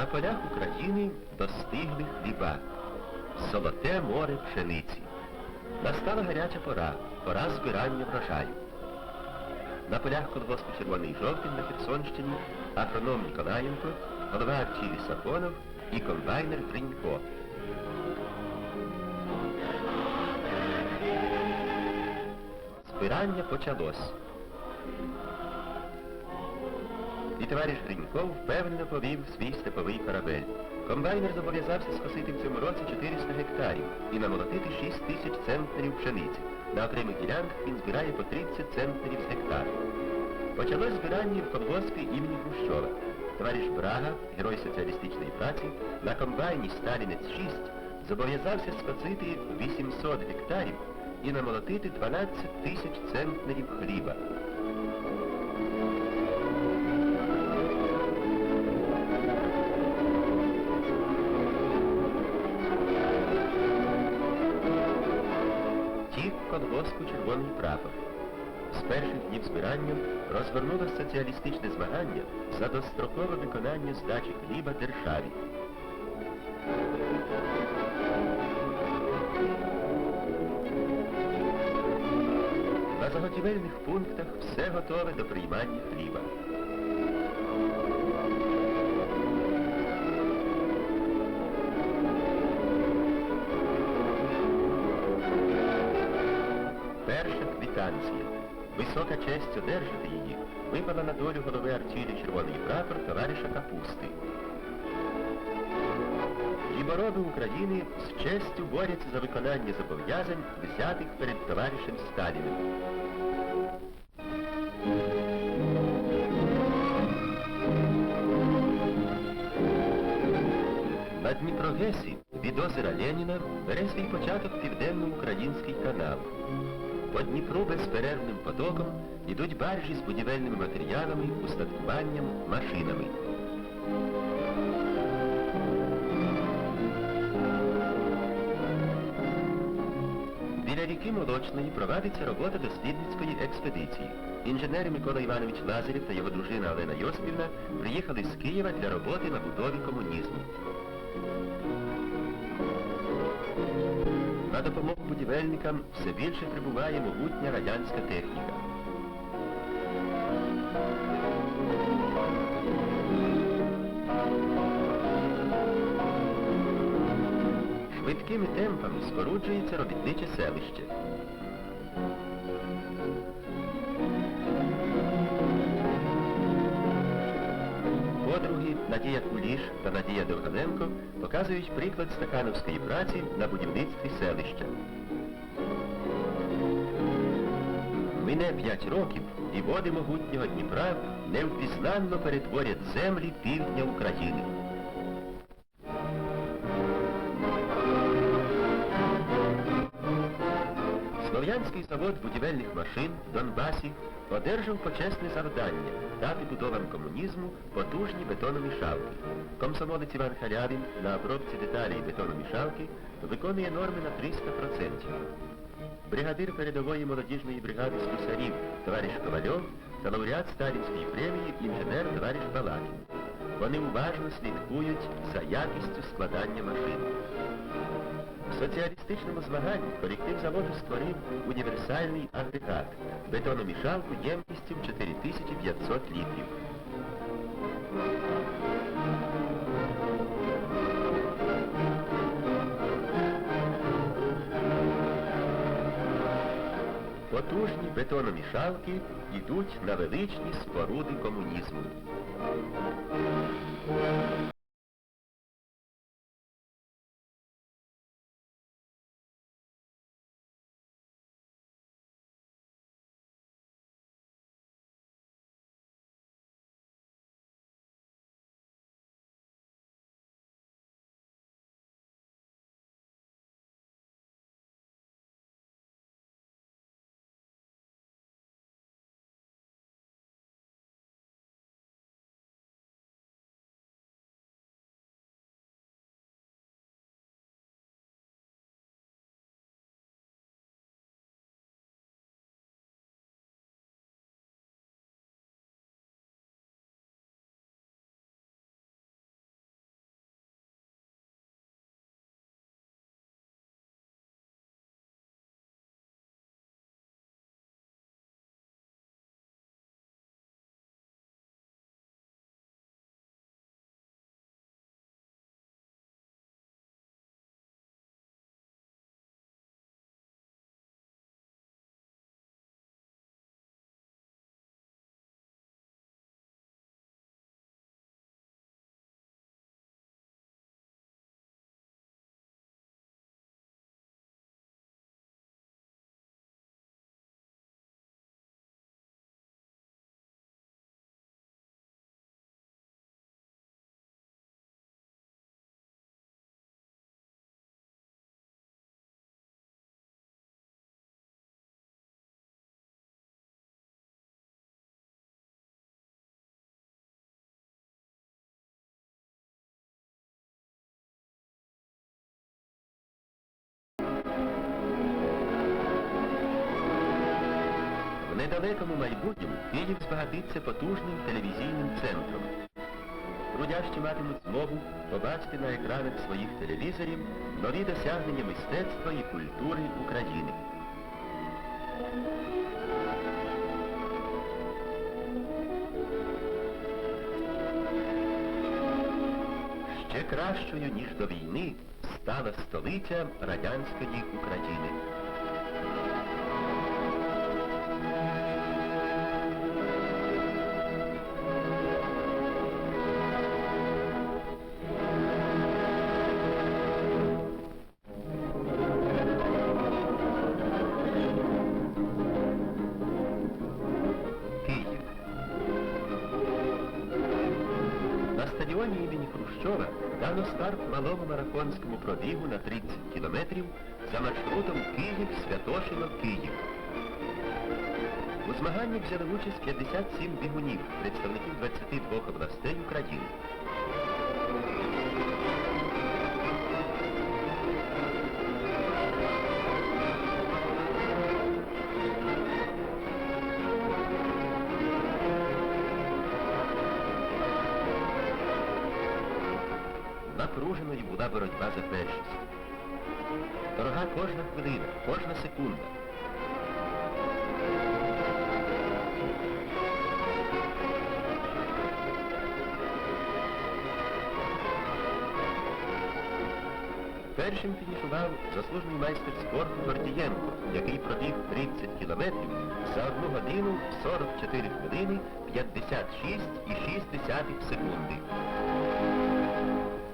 На полях України достигли хліба, золоте море пшениці. Настала гаряча пора, пора збирання врожаю. На полях колгоспу Червоний жовтень на Херсонщині агроном Ніколаєнко, голова Арчілі Сафонов і комбайнер Гринько. Збирання почалось. І товариш Гринько впевнено повів свій степовий корабель. Комбайнер зобов'язався скосити в цьому році 400 гектарів і намолотити 6 тисяч центнерів пшениці. На окремих ділянках він збирає по 30 центнерів з гектара. Почалось збирання в колгоспі імені Хрущова. Товариш Брага, герой соціалістичної праці, на комбайні Сталінець-6 зобов'язався скосити 800 гектарів і намолотити 12 тисяч центнерів хліба. Тік колгоспу червоний прапор. З перших днів збирання розвернулося соціалістичне змагання за дострокове виконання здачі хліба державі. На заготівельних пунктах все готове до приймання хліба. Перша квитанція. Висока честь одержати її випала на долю голови артілі Червоний прапор товариша Капусти. Лібороби України з честю борються за виконання зобов'язань, взятих перед товаришем Сталіним. На Дніпрогесі від озера Леніна бере свій початок південноукраїнський канал. По Дніпру безперервним потоком ідуть баржі з будівельними матеріалами, устаткуванням, машинами. Біля ріки Молочної провадиться робота дослідницької експедиції. Інженери Микола Іванович Лазарів та його дружина Олена Йосипівна приїхали з Києва для роботи на будові комунізму. На допомогу будівельникам все більше прибуває могутня радянська техніка. Швидкими темпами споруджується робітниче селище. Подруги Надія Куліш та Надія Довганенко показують приклад стакановської праці на будівництві селища. Мине п'ять років, і води могутнього Дніпра невпізнанно перетворять землі півдня України. Слов'янський завод будівельних машин в Донбасі одержав почесне завдання дати будовам комунізму потужні бетономішалки. Комсомолець Іван Халявін на обробці деталей бетономішалки виконує норми на 300%. Бригадир передової молодіжної бригади слюсарів товариш Ковальов та лауреат Сталінської премії інженер товариш Балакін. Вони уважно слідкують за якістю складання машин. В соціалістичному змаганні колектив заводу створив універсальний агрегат бетономішалку ємкістю 4500 літрів. Потужні бетономішалки йдуть на величні споруди комунізму. Недалекому майбутньому Київ збагатиться потужним телевізійним центром. Трудящі матимуть змогу побачити на екранах своїх телевізорів нові досягнення мистецтва і культури України. Ще кращою, ніж до війни, стала столиця радянської України. На стадіоні імені Хрущова дано старт малому марафонському пробігу на 30 кілометрів за маршрутом Київ-Святошино-Київ. У змаганні взяли участь 57 бігунів, представників 22 областей України. Напруженою була боротьба за першість. Дорога кожна хвилина, кожна секунда. Першим фінішував заслужений майстер спорту Гордієнко, який пробіг 30 кілометрів за 1 годину 44 хвилини 56,6 секунди.